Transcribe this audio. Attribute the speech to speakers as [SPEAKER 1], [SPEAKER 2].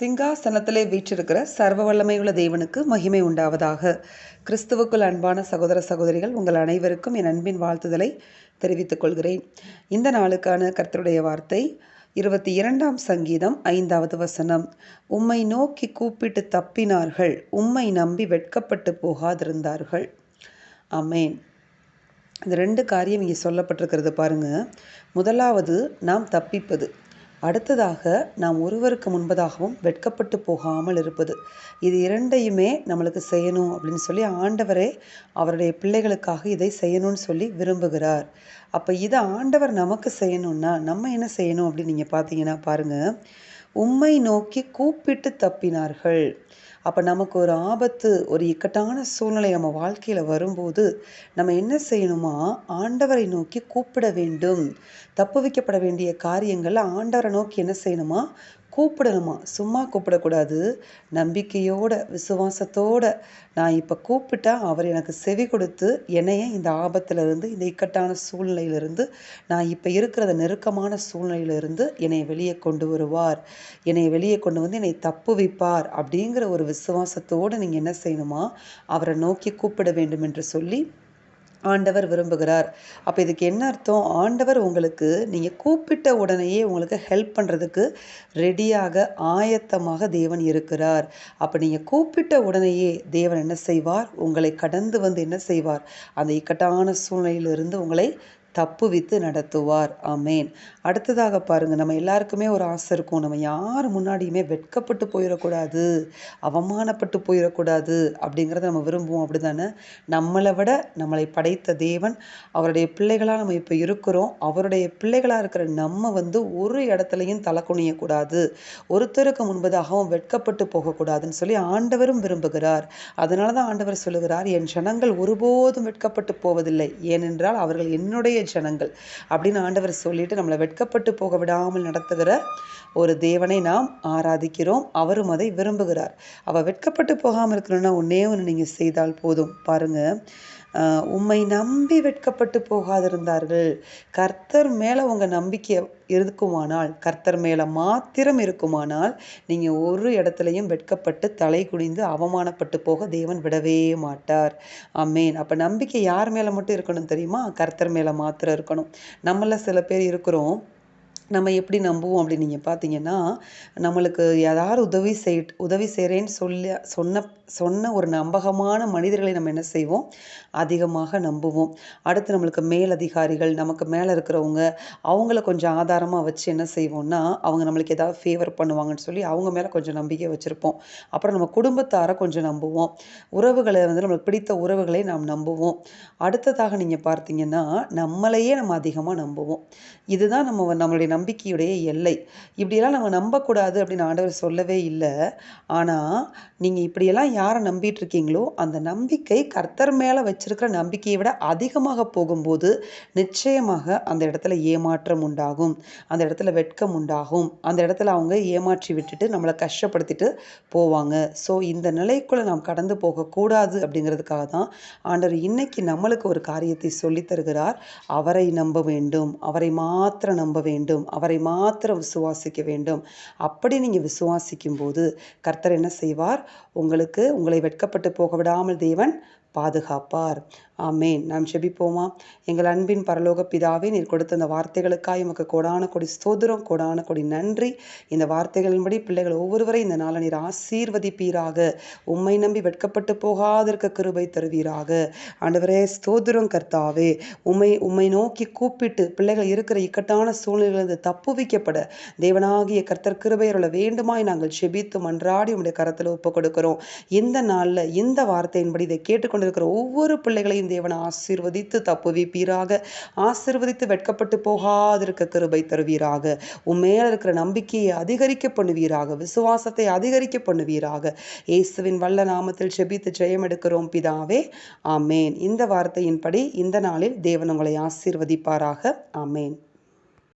[SPEAKER 1] சிங்காசனத்திலே வீற்றிருக்கிற சர்வ வல்லமையுள்ள தேவனுக்கு மகிமை உண்டாவதாக. கிறிஸ்துவுக்குள் அன்பான சகோதர சகோதரிகள் உங்கள் அனைவருக்கும் என் அன்பின் வாழ்த்துதலை தெரிவித்துக் கொள்கிறேன். இந்த நாளுக்கான கர்த்தருடைய வார்த்தை இருபத்தி இரண்டாம் சங்கீதம் ஐந்தாவது வசனம். உம்மை நோக்கி கூப்பிட்டு தப்பினார்கள் உம்மை நம்பி வெட்கப்பட்டு போகாதிருந்தார்கள். அமேன் இந்த ரெண்டு காரியம் இங்கே சொல்லப்பட்டிருக்கிறது பாருங்க. முதலாவது நாம் தப்பிப்பது. அடுத்ததாக நாம் ஒருவருக்கு முன்பதாகவும் வெட்கப்பட்டு போகாமல் இருப்பது. இது இரண்டையுமே நம்மளுக்கு செய்யணும் அப்படின்னு சொல்லி ஆண்டவரே அவருடைய பிள்ளைகளுக்காக இதை செய்யணும்னு சொல்லி விரும்புகிறார். அப்போ இதை ஆண்டவர் நமக்கு செய்யணும்னா நம்ம என்ன செய்யணும் அப்படின்னு நீங்கள் பார்த்தீங்கன்னா பாருங்கள் உம்மை நோக்கி கூப்பிட்டு தப்பினார்கள். அப்போ நமக்கு ஒரு ஆபத்து ஒரு இக்கட்டான சூழ்நிலை நம்ம வாழ்க்கையில் வரும்போது நம்ம என்ன செய்யணுமா? ஆண்டவரை நோக்கி கூப்பிட வேண்டும். தப்பு வைக்கப்பட வேண்டிய காரியங்கள் ஆண்டவரை நோக்கி என்ன செய்யணுமா? கூப்பிடணுமா? சும்மா கூப்பிடக்கூடாது. நம்பிக்கையோட விசுவாசத்தோட நான் இப்போ கூப்பிட்டா அவர் எனக்கு செவி கொடுத்து என்னைய இந்த ஆபத்திலிருந்து இந்த இக்கட்டான சூழ்நிலையிலிருந்து நான் இப்போ இருக்கிற நெருக்கமான சூழ்நிலையிலிருந்து என்னை வெளியே கொண்டு வருவார். என்னை வெளியே கொண்டு வந்து என்னை தப்பு வைப்பார் அப்படிங்கிற ஒரு விசுவாசத்தோடு நீங்கள் என்ன செய்யணுமா? அவரை நோக்கி கூப்பிட வேண்டும் என்று சொல்லி ஆண்டவர் விரும்புகிறார். அப்போ இதுக்கு என்ன அர்த்தம்? ஆண்டவர் உங்களுக்கு நீங்கள் கூப்பிட்ட உடனேயே உங்களுக்கு ஹெல்ப் பண்ணுறதுக்கு ரெடியாக ஆயத்தமாக தேவன் இருக்கிறார். அப்போ நீங்கள் கூப்பிட்ட உடனேயே தேவன் என்ன செய்வார்? உங்களை கடந்து வந்து என்ன செய்வார்? அந்த இக்கட்டான சூழ்நிலையிலிருந்து உங்களை தப்புவித்து நடத்துவார். ஆமேன். அடுத்ததாக பாருங்க நம்ம எல்லாருக்குமே ஒரு ஆசை இருக்கும். நம்ம யார் முன்னாடியுமே வெட்கப்பட்டு போயிடக்கூடாது அவமானப்பட்டு போயிடக்கூடாது அப்படிங்கிறத நம்ம விரும்புவோம். அப்படி தானே நம்மளை விட நம்மளை படைத்த தேவன் அவருடைய பிள்ளைகளாக நம்ம இப்போ இருக்கிறோம். அவருடைய பிள்ளைகளாக இருக்கிற நம்ம வந்து ஒரு இடத்துலையும் தலை குனியக்கூடாது. ஒருத்தருக்கு முன்பதாகவும் வெட்கப்பட்டு போகக்கூடாதுன்னு சொல்லி ஆண்டவரும் விரும்புகிறார். அதனால தான் ஆண்டவர் சொல்லுகிறார் என் ஜனங்கள் ஒருபோதும் வெட்கப்பட்டு போவதில்லை. ஏனென்றால் அவர்கள் என்னுடைய ஜனங்கள் அப்படின்னு ஆண்டவர் சொல்லிட்டு நம்மளை வெட்கப்பட்டு போக விடாமல் நடத்துகிற ஒரு தேவனை நாம் ஆராதிக்கிறோம். அவரும் அதை விரும்புகிறார். அவள் வெட்கப்பட்டு போகாமல் இருக்கணும்னா ஒன்றே ஒன்று நீங்கள் செய்தால் போதும். பாருங்க. உம்மை நம்பி வெட்கப்பட்டு போகாதிருந்தார்கள். கர்த்தர் மேலே உங்கள் நம்பிக்கை இருக்குமானால் கர்த்தர் மேலே மாத்திரம் இருக்குமானால் நீங்கள் ஒரு இடத்துலையும் வெட்கப்பட்டு தலை குனிந்து அவமானப்பட்டு போக தேவன் விடவே மாட்டார். அம்மேன் அப்போ நம்பிக்கை யார் மேலே மட்டும் இருக்கணும் தெரியுமா? கர்த்தர் மேலே மாத்திரம் இருக்கணும். நம்மள சில பேர் இருக்கிறோம். நம்ம எப்படி நம்புவோம் அப்படின்னு நீங்கள் பார்த்தீங்கன்னா நம்மளுக்கு யாராவது உதவி செய் உதவி செய்கிறேன்னு சொல்லி சொன்ன சொன்ன ஒரு நம்பகமான மனிதர்களை நம்ம என்ன செய்வோம்? அதிகமாக நம்புவோம். அடுத்து நம்மளுக்கு மேலதிகாரிகள் நமக்கு மேலே இருக்கிறவங்க அவங்கள கொஞ்சம் ஆதாரமாக வச்சு என்ன செய்வோம்னா அவங்க நம்மளுக்கு ஏதாவது ஃபேவர் பண்ணுவாங்கன்னு சொல்லி அவங்க மேலே கொஞ்சம் நம்பிக்கை வச்சுருப்போம். அப்புறம் நம்ம குடும்பத்தாரை கொஞ்சம் நம்புவோம். உறவுகளை வந்து நம்மளுக்கு பிடித்த உறவுகளை நாம் நம்புவோம். அடுத்ததாக நீங்கள் பார்த்தீங்கன்னா நம்மளையே நம்ம அதிகமாக நம்புவோம். இதுதான் நம்ம நம்மளுடைய நம்பிக்கையுடைய எல்லை. இப்படியெல்லாம் நம்ம நம்பக்கூடாது அப்படின்னு ஆண்டவர் சொல்லவே இல்லை. ஆனால் நீங்கள் இப்படியெல்லாம் யாரை நம்பிட்டு இருக்கீங்களோ அந்த நம்பிக்கை கர்த்தர் மேலே வச்சிருக்கிற நம்பிக்கையை விட அதிகமாக போகும்போது நிச்சயமாக அந்த இடத்துல ஏமாற்றம் உண்டாகும். அந்த இடத்துல வெட்கம் உண்டாகும். அந்த இடத்துல அவங்க ஏமாற்றி விட்டுட்டு நம்மளை கஷ்டப்படுத்திட்டு போவாங்க. ஸோ இந்த நிலைக்குள்ளே நாம் கடந்து போகக்கூடாது அப்படிங்கிறதுக்காக தான் ஆண்டவர் இன்னைக்கு நம்மளுக்கு ஒரு காரியத்தை சொல்லி தருகிறார் அவரை நம்ப வேண்டும். அவரை மாத்திரம் நம்ப வேண்டும். அவரை மாத்திரம் விசுவாசிக்க வேண்டும். அப்படி நீங்கள் விசுவாசிக்கும் போது கர்த்தர் என்ன செய்வார்? உங்களுக்கு உங்களை வெட்கப்பட்டு போக விடாமல் தேவன் பாதுகாப்பார். ஆமேன். நாம் செபிப்போமா எங்கள் அன்பின் பரலோக பிதாவே நீர் கொடுத்த அந்த வார்த்தைகளுக்காக எமக்கு கொடான கொடி ஸ்தோதிரம் கொடான கொடி நன்றி. இந்த வார்த்தைகளின்படி பிள்ளைகள் ஒவ்வொருவரை இந்த நாளை நீர் ஆசீர்வதிப்பீராக. உம்மை நம்பி வெட்கப்பட்டு போகாதிருக்க கிருபை தருவீராக. ஆண்டவரே ஸ்தோதிரம் கர்த்தாவே. உம்மை உம்மை நோக்கி கூப்பிட்டு பிள்ளைகள் இருக்கிற இக்கட்டான சூழ்நிலையிலிருந்து தப்பு வைக்கப்பட. தேவனாகிய கர்த்தர் கிருபையருள வேண்டுமாய் நாங்கள் செபித்து மன்றாடி உடைய கரத்தில் ஒப்பு கொடுக்கிறோம். இந்த நாளில் இந்த வார்த்தையின்படி இதை கேட்டுக்கொண்டிருக்கிற ஒவ்வொரு பிள்ளைகளையும் தேவன் ஆசீர்வதித்து தப்புவிப்பீராக ஆசீர்வதித்து வெட்கப்பட்டு போகாதிருக்க கிருபை தருவீராக. உண்மையில இருக்கிற நம்பிக்கையை அதிகரிக்க பண்ணுவீராக. விசுவாசத்தை அதிகரிக்க பண்ணுவீராக. இயேசுவின் வல்ல நாமத்தில் செபித்து ஜெயம் எடுக்கிறோம் பிதாவே. ஆமேன். இந்த வார்த்தையின்படி இந்த நாளில் தேவன் உங்களை ஆசீர்வதிப்பாராக. ஆமேன்.